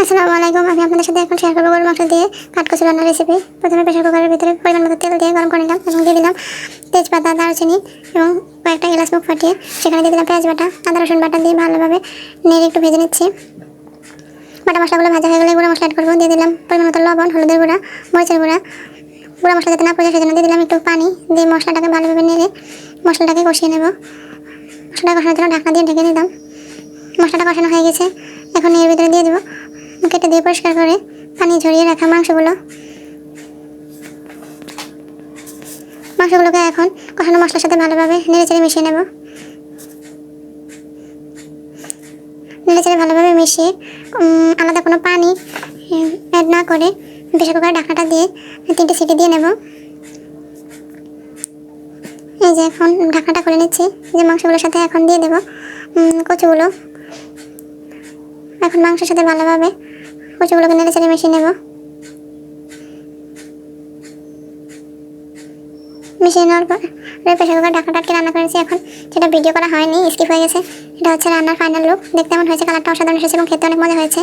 আসসালামু আলাইকুম, আমি আপনাদের সাথে এখন শেয়ার করব গরুর মাংস দিয়ে কাঠকচি রান্নার রেসিপি প্রথমে প্রেশার কুকারের ভিতরে পরিমাণ মতো তেল দিয়ে গরম করে নিলাম এবং দিয়ে দিলাম তেজপাতা, দারচিনি এবং কয়েকটা এলাচ মুখ ফাটিয়ে সেখানে দিয়ে দিলাম পেঁয়াজ বাটা, আদা, রসুন বাটা দিয়ে ভালোভাবে নেড়ে একটু ভেজে নিচ্ছি। বাটা মশলাগুলো ভাজা হয়ে গেলে গুঁড়ো মশলা অ্যাড করব, দিয়ে দিলাম পরিমাণ মতো লবণ, হলুদের গুঁড়া, মরিচের গুঁড়া। গুঁড়া মশলা যাতে না পড়ে সেজন্য দিয়ে দিলাম একটু পানি, দিয়ে মশলাটাকে ভালোভাবে নেড়ে মশলাটাকে কষিয়ে নেব। মশলাটা কষানোর জন্য ঢাকনা দিয়ে ঢেকে দিলাম মশলাটা কষানো হয়ে গেছে। এখন এর ভিতরে দিয়ে দেবো। কেটে দিয়ে পরিষ্কার করে পানি ঝরিয়ে রাখা মাংসগুলো। মাংসগুলোকে এখন কষানো মশলার সাথে ভালোভাবে নেড়ে চেড়ে মিশিয়ে নেব। নেড়ে চেড়ে ভালোভাবে মিশিয়ে আলাদা কোনো পানি অ্যাড না করে প্রেশার কুকার ঢাকনাটা দিয়ে তিনটে সিটি দিয়ে নেব। এই যে এখন ঢাকনাটা খুলে নিচ্ছি। যে মাংসগুলোর সাথে এখন দিয়ে দেবো। কচুগুলো এখন মাংসের সাথে ভালোভাবে কচুগুলোকে নেড়ে চেড়ে মিশিয়ে নেব। মিশিয়ে নেওয়ার পর প্রেশার কুকার ঢাকা আটকে রান্না করেছি এখন। সেটা ভিডিও করা হয়নি স্কিপ হয়ে গেছে। এটা হচ্ছে রান্নার ফাইনাল লুক দেখতে এমন হয়েছে কালারটা অসাধারণ এসেছে এবং খেতে অনেক মজা হয়েছে।